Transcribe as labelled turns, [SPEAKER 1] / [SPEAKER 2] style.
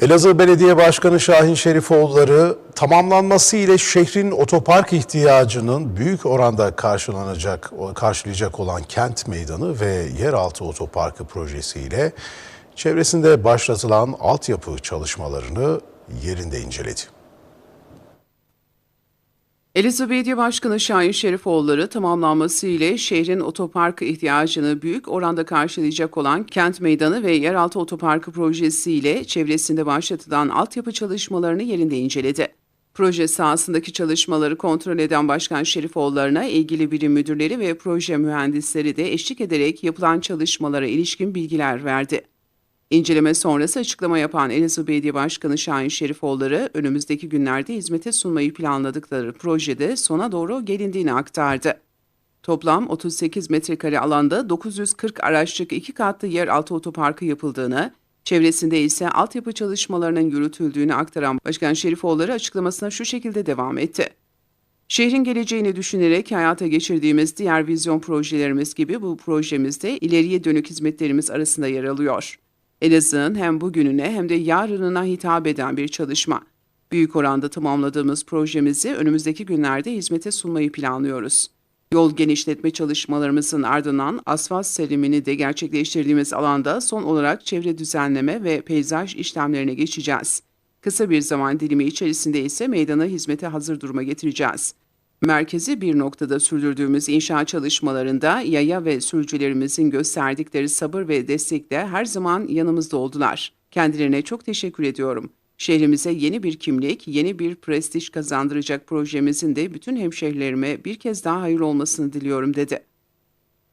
[SPEAKER 1] Elazığ Belediye Başkanı Şahin Şerifoğulları tamamlanması ile şehrin otopark ihtiyacının büyük oranda karşılanacak, karşılayacak olan kent meydanı ve yeraltı otoparkı projesiyle çevresinde başlatılan altyapı çalışmalarını yerinde inceledi.
[SPEAKER 2] Elazığ Belediye Başkanı Şahin Şerifoğulları tamamlanması ile şehrin otopark ihtiyacını büyük oranda karşılayacak olan Kent Meydanı ve Yeraltı Otoparkı projesiyle çevresinde başlatılan altyapı çalışmalarını yerinde inceledi. Proje sahasındaki çalışmaları kontrol eden Başkan Şerifoğulları'na ilgili birim müdürleri ve proje mühendisleri de eşlik ederek yapılan çalışmalara ilişkin bilgiler verdi. İnceleme sonrası açıklama yapan Elazığ Belediye Başkanı Şahin Şerifoğulları önümüzdeki günlerde hizmete sunmayı planladıkları projede sona doğru gelindiğini aktardı. Toplam 38 metrekare alanda 940 araçlık iki katlı yeraltı otoparkı yapıldığını, çevresinde ise altyapı çalışmalarının yürütüldüğünü aktaran Başkan Şerifoğulları açıklamasına şu şekilde devam etti. Şehrin geleceğini düşünerek hayata geçirdiğimiz diğer vizyon projelerimiz gibi bu projemizde ileriye dönük hizmetlerimiz arasında yer alıyor. Elazığ'ın hem bugününe hem de yarınına hitap eden bir çalışma. Büyük oranda tamamladığımız projemizi önümüzdeki günlerde hizmete sunmayı planlıyoruz. Yol genişletme çalışmalarımızın ardından asfalt serimini de gerçekleştirdiğimiz alanda son olarak çevre düzenleme ve peyzaj işlemlerine geçeceğiz. Kısa bir zaman dilimi içerisinde ise meydanı hizmete hazır duruma getireceğiz. Merkezi bir noktada sürdürdüğümüz inşaat çalışmalarında yaya ve sürücülerimizin gösterdikleri sabır ve destekle her zaman yanımızda oldular. Kendilerine çok teşekkür ediyorum. Şehrimize yeni bir kimlik, yeni bir prestij kazandıracak projemizin de bütün hemşehrilerime bir kez daha hayırlı olmasını diliyorum dedi.